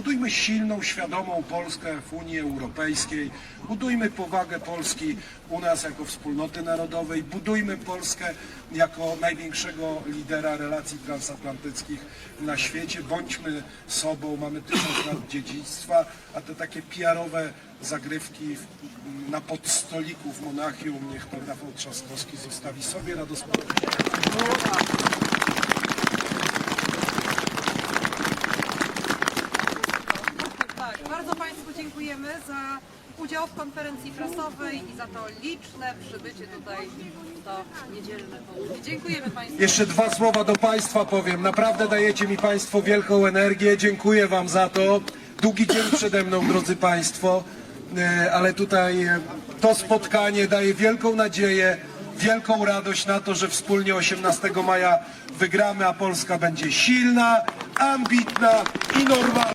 Budujmy silną, świadomą Polskę w Unii Europejskiej, budujmy powagę Polski u nas jako wspólnoty narodowej, budujmy Polskę jako największego lidera relacji transatlantyckich na świecie, bądźmy sobą, mamy tysiąc lat dziedzictwa, a te takie PR-owe zagrywki na podstoliku w Monachium niech pan Rafał Trzaskowski zostawi sobie Radosław. Tak, Państwu dziękujemy za udział w konferencji prasowej i za to liczne przybycie tutaj do niedzielne. Dziękujemy Państwu. Jeszcze dwa słowa do Państwa powiem. Naprawdę dajecie mi Państwo wielką energię. Dziękuję Wam za to. Długi dzień przede mną, drodzy Państwo, E, ale tutaj e, to spotkanie daje wielką nadzieję, wielką radość na to, że wspólnie 18 maja wygramy, a Polska będzie silna, ambitna i normalna.